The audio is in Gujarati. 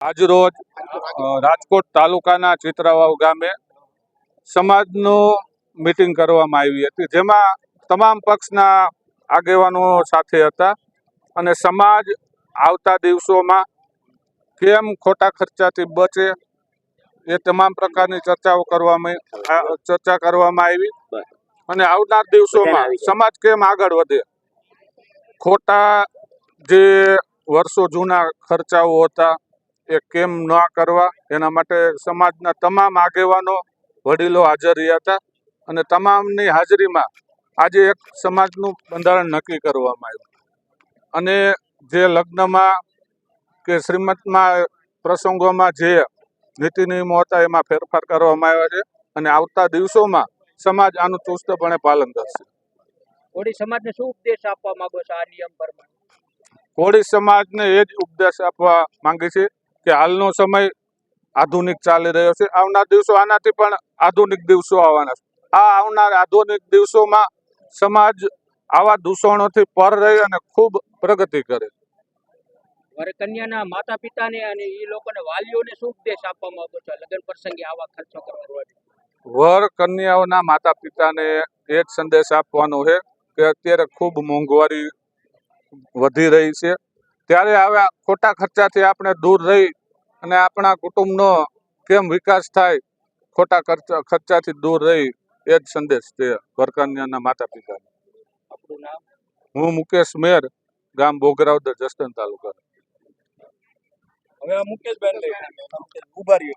આજરોજ રાજકોટ તાલુકાના ચિત્રાવાવ ગામે સમાજનું મિટિંગ કરવામાં આવી હતી. જેમાં તમામ પક્ષના આગેવાનો સાથે હતા અને સમાજ આવતા દિવસોમાં કેમ ખોટા ખર્ચાથી બચે એ તમામ પ્રકારની ચર્ચાઓ કરવામાં ચર્ચા કરવામાં આવી. અને આવનાર દિવસોમાં સમાજ કેમ આગળ વધે? ખોટા જે વર્ષો જૂના ખર્ચાઓ હતા એ કેમ ન કરવા? એના માટે સમાજના તમામ આગેવાનો વડીલો હાજર રહ્યા હતા અને તમામની હાજરીમાં આજે એક સમાજનું બંધારણ નક્કી કરવામાં આવ્યું. અને જે લગ્નમાં કે શ્રીમતમાં પ્રસંગોમાં જે નીતિ નિયમો હતા એમાં ફેરફાર કરવામાં આવ્યા છે અને આવતા દિવસોમાં સમાજ આનું ચુસ્તપણે પાલન કરશે. કોળી સમાજને શું ઉપદેશ આપવા માંગો છો આ નિયમ પ્રમાણે? કોળી સમાજને એ જ ઉપદેશ આપવા માંગે છે કે હાલનો સમય આધુનિક ચાલી રહ્યો છે. આવનાર દિવસો આનાથી પણ આધુનિક દિવસો આવવાના છે. આ આવનાર આધુનિક દિવસોમાં સમાજ આવા દૂષણોથી પર રહી અને ખૂબ પ્રગતિ કરે. કન્યાના માતા પિતાને અને એ લોકોને વાલીઓને શું ઉપદેશ આપવામાં આવ્યો છે? લગ્ન પ્રસંગે આવા ખર્ચો કરવા વર કન્યાઓના માતા પિતાને એ જ સંદેશ આપવાનો છે કે અત્યારે ખૂબ મોંઘવારી વધી રહી છે. ત્યારે આવા ખોટા ખર્ચાથી આપણે દૂર રહી અને આપણા કુટુંબનો કેમ વિકાસ થાય ખોટા ખર્ચા ખર્ચાથી દૂર રહી એ જ સંદેશ છે વર કન્યાના માતા પિતાને હું મુકેશ મેર ગામ બોગરાવદર જસદન તાલુકા હવે આ મુકેશભાઈ લઈ ઊભા રહીએ